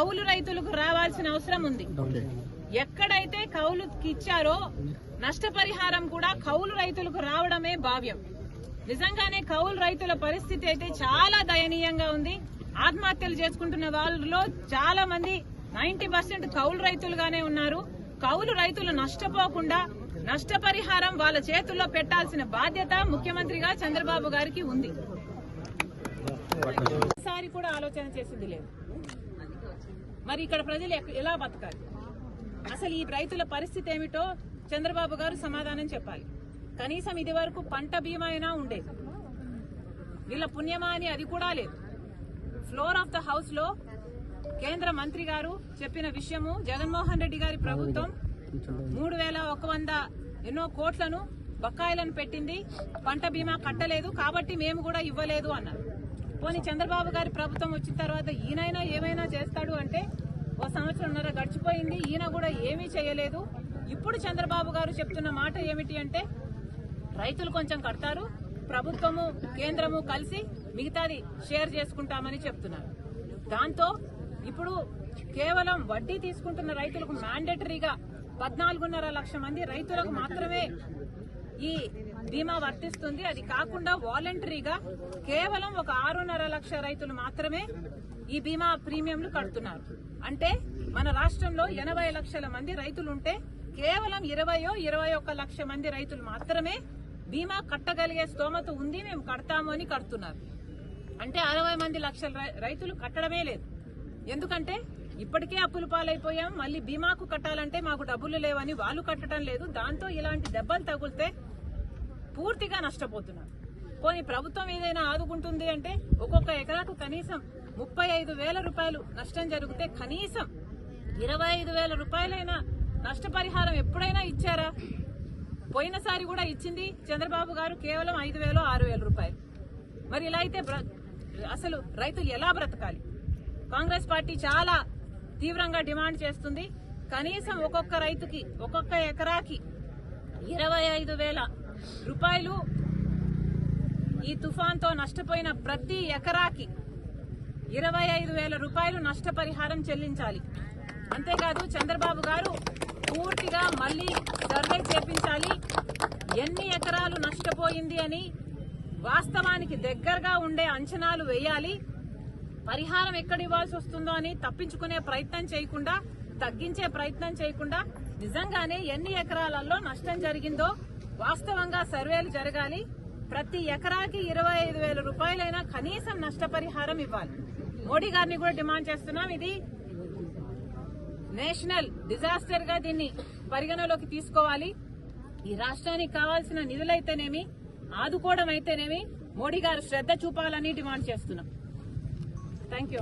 కౌలు రైతులకు రావాల్సిన అవసరం ఉంది. ఎక్కడైతే కౌలుకి ఇచ్చారో నష్టపరిహారం కూడా కౌలు రైతులకు రావడమే భావ్యం. నిజంగానే కౌలు రైతుల పరిస్థితి అయితే చాలా దయనీయంగా ఉంది. ఆత్మహత్యలు చేసుకుంటున్న వాళ్ళలో చాలా మంది నైన్టీ పర్సెంట్ కౌలు రైతులుగానే ఉన్నారు. కౌలు రైతులు నష్టపోకుండా నష్టపరిహారం వాళ్ళ చేతుల్లో పెట్టాల్సిన బాధ్యత ముఖ్యమంత్రిగా చంద్రబాబు గారికి ఉంది. ఈసారి కూడా ఆలోచన చేసింది లేదు. మరి ఇక్కడ ప్రజలు ఎలా బతకాలి? అసలు ఈ రైతుల పరిస్థితి ఏమిటో చంద్రబాబు గారు సమాధానం చెప్పాలి. కనీసం ఇది వరకు పంట బీమా అయినా ఉండేది. వీళ్ళ పుణ్యమా అని అది కూడా లేదు. ఫ్లోర్ ఆఫ్ ద హౌస్లో కేంద్ర మంత్రి గారు చెప్పిన విషయము జగన్మోహన్ రెడ్డి గారి ప్రభుత్వం మూడు వేల ఒక వంద ఎన్నో కోట్లను బకాయిలను పెట్టింది. పంట బీమా కట్టలేదు. కాబట్టి మేము కూడా ఇవ్వలేదు అన్నారు. పోనీ చంద్రబాబు గారి ప్రభుత్వం వచ్చిన తర్వాత ఈయనైనా ఏమైనా చేస్తాడు అంటే ఓ సంవత్సరంన్నర గడిచిపోయింది ఈయన కూడా ఏమీ చేయలేదు. ఇప్పుడు చంద్రబాబు గారు చెప్తున్న మాట ఏమిటి అంటే రైతులు కొంచెం కడతారు ప్రభుత్వము కేంద్రము కలిసి మిగతాది షేర్ చేసుకుంటామని చెప్తున్నారు. దాంతో ఇప్పుడు కేవలం వడ్డీ తీసుకుంటున్న రైతులకు మ్యాండేటరీగా పద్నాలుగున్నర లక్ష మంది రైతులకు మాత్రమే ఈ బీమా వర్తిస్తుంది. అది కాకుండా వాలంటరీగా కేవలం ఒక ఆరున్నర లక్ష రైతులు మాత్రమే ఈ బీమా ప్రీమియంలు కడుతున్నారు. అంటే మన రాష్ట్రంలో ఎనభై లక్షల మంది రైతులుంటే కేవలం ఇరవయో ఇరవై ఒక్క లక్ష మంది రైతులు మాత్రమే బీమా కట్టగలిగే స్తోమత ఉంది మేము కడతాము అని కడుతున్నారు. అంటే అరవై మంది లక్షల రై- రైతులు కట్టడమే లేదు. ఎందుకంటే ఇప్పటికే అప్పులు పాలైపోయాం. మళ్ళీ బీమాకు కట్టాలంటే మాకు డబ్బులు లేవని వాళ్ళు కట్టడం లేదు. దాంతో ఇలాంటి దెబ్బలు తగులితే పూర్తిగా నష్టపోతున్నారు పోనీ ప్రభుత్వం ఏదైనా ఆదుకుంటుంది అంటే ఒక్కొక్క ఎకరాకు కనీసం ముప్పై ఐదు వేల రూపాయలు నష్టం జరిగితే కనీసం ఇరవై ఐదు వేల రూపాయలైనా నష్టపరిహారం ఎప్పుడైనా ఇచ్చారా? పోయినసారి కూడా ఇచ్చింది చంద్రబాబు గారు కేవలం ఐదు వేలు ఆరు వేల రూపాయలు. మరి ఇలా అయితే బ్ర- అసలు రైతులు ఎలా బ్రతకాలి? కాంగ్రెస్ పార్టీ చాలా తీవ్రంగా డిమాండ్ చేస్తుంది. కనీసం ఒక్కొక్క రైతుకి ఒక్కొక్క ఎకరాకి ఇరవై ఐదు వేల రూపాయలు ఈ తుఫాన్తో నష్టపోయిన ప్రతి ఎకరాకి ఇరవై ఐదు వేల రూపాయలు నష్టపరిహారం చెల్లించాలి. అంతేకాదు చంద్రబాబు గారు పూర్తిగా మళ్ళీ సర్వే చేపించాలి. ఎన్ని ఎకరాలు నష్టపోయింది అని వాస్తవానికి దగ్గరగా ఉండే అంచనాలు వేయాలి. పరిహారం ఎక్కడ ఇవ్వాల్సి వస్తుందో అని తప్పించుకునే ప్రయత్నం చేయకుండా తగ్గించే ప్రయత్నం చేయకుండా నిజంగానే ఎన్ని ఎకరాలలో నష్టం జరిగిందో వాస్తవంగా సర్వేలు జరగాలి. ప్రతి ఎకరాకి ఇరవై ఐదు వేల రూపాయలైనా కనీసం నష్టపరిహారం ఇవ్వాలి. మోడీ గారిని కూడా డిమాండ్ చేస్తున్నాం. ఇది నేషనల్ డిజాస్టర్గా దీన్ని పరిగణలోకి తీసుకోవాలి. ఈ రాష్ట్రానికి కావాల్సిన నిధులైతేనేమి ఆదుకోవడం అయితేనేమి మోడీ గారు శ్రద్ధ చూపాలని డిమాండ్ చేస్తున్నాం. Thank you